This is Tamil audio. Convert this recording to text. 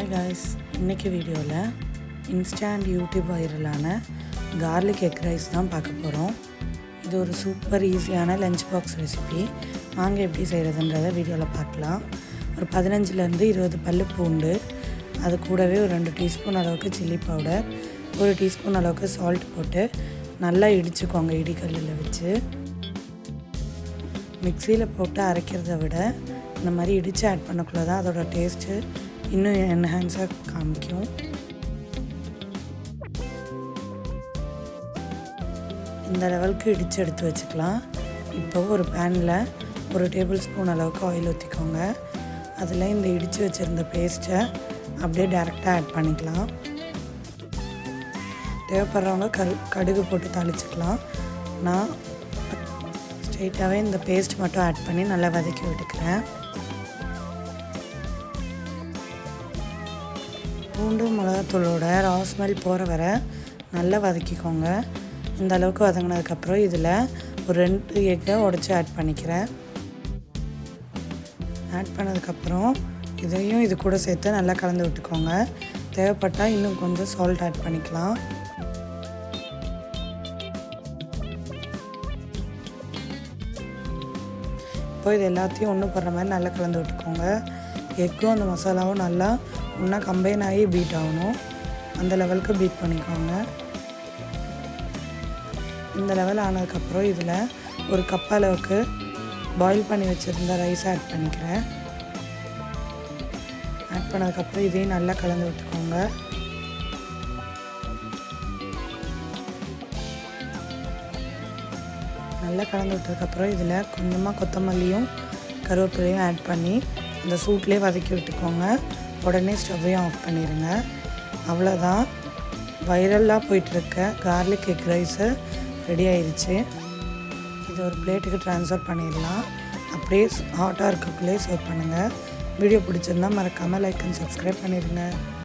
ஹாய் காய்ஸ் இன்றைக்கி வீடியோவில் இன்ஸ்டாண்ட் யூடியூப் வைரலான கார்லிக் எக் ரைஸ் தான் பார்க்க போகிறோம் இது ஒரு சூப்பர் ஈஸியான லஞ்ச் பாக்ஸ் ரெசிபி வாங்க எப்படி செய்கிறதுன்றத வீடியோவில் பார்க்கலாம். ஒரு பதினஞ்சுலேருந்து இருபது பல்லு பூண்டு அது கூடவே ஒரு ரெண்டு டீஸ்பூன் அளவுக்கு சில்லி பவுடர் ஒரு டீஸ்பூன் அளவுக்கு சால்ட் போட்டு நல்லா இடிச்சுக்கோங்க இடிக்கல்லில் வச்சு. மிக்சியில் போட்டு அரைக்கிறத விட இந்த மாதிரி இடித்து ஆட் பண்ணக்குள்ளே தான் அதோட டேஸ்ட்டு இன்னும் என்ஹான்ஸாக காமிக்கும். இந்த லெவலுக்கு இடித்து எடுத்து வச்சுக்கலாம். இப்போ ஒரு பேனில் ஒரு டேபிள் ஸ்பூன் அளவுக்கு ஆயில் ஊற்றிக்கோங்க அதில் இந்த இடித்து வச்சுருந்த பேஸ்ட்டை அப்படியே டேரெக்டாக ஆட் பண்ணிக்கலாம். தேவைப்படுறவங்க கரு கடுகு போட்டு தாளிச்சிக்கலாம். நான் ஸ்ட்ரெயிட்டாகவே இந்த பேஸ்ட் மட்டும் ஆட் பண்ணி நல்லா வதக்கி விட்டுக்கிறேன். பூண்டு மிளகாத்தூளோட ரா ஸ்மெல் போகிற வர நல்லா வதக்கிக்கோங்க. இந்த அளவுக்கு வதங்கினதுக்கப்புறம் இதில் ஒரு ரெண்டு எக்கை உடச்சி ஆட் பண்ணிக்கிறேன். ஆட் பண்ணதுக்கப்புறம் இதையும் இது கூட சேர்த்து நல்லா கலந்து விட்டுக்கோங்க. தேவைப்பட்டால் இன்னும் கொஞ்சம் சால்ட் ஆட் பண்ணிக்கலாம். இப்போ இது எல்லாத்தையும் ஒன்று போடுற மாதிரி நல்லா கலந்து விட்டுக்கோங்க. எக்கும் அந்த மசாலாவும் நல்லா ஒன்றா கம்பைன் ஆகி பீட் ஆகணும். அந்த லெவலுக்கு பீட் பண்ணிக்கோங்க. இந்த லெவல் ஆனதுக்கப்புறம் இதில் ஒரு கப் அளவுக்கு பாயில் பண்ணி வச்சுருந்த ரைஸ் ஆட் பண்ணிக்கிறேன். ஆட் பண்ணதுக்கப்புறம் இதையும் நல்லா கலந்து விட்டுக்கோங்க. நல்லா கலந்து விட்டதுக்கப்புறம் இதில் கொஞ்சமாக கொத்தமல்லியும் கருவேப்பிலையும் ஆட் பண்ணி இந்த சூட்லேயே வதக்கி விட்டுக்கோங்க. உடனே ஸ்டவ்வையும் ஆஃப் பண்ணிடுங்க. அவ்வளோதான் வைரலாக போயிட்டுருக்க கார்லிக் எக் ரைஸு ரெடி ஆயிடுச்சு இது ஒரு பிளேட்டுக்கு ட்ரான்ஸ்ஃபர் பண்ணிடலாம். அப்படியே ஹாட்டாக இருக்கக்குள்ளே சர்வ் பண்ணுங்கள் வீடியோ பிடிச்சிருந்தா மறக்காமல் லைக் அண்ட் சப்ஸ்கிரைப் பண்ணிடுங்க.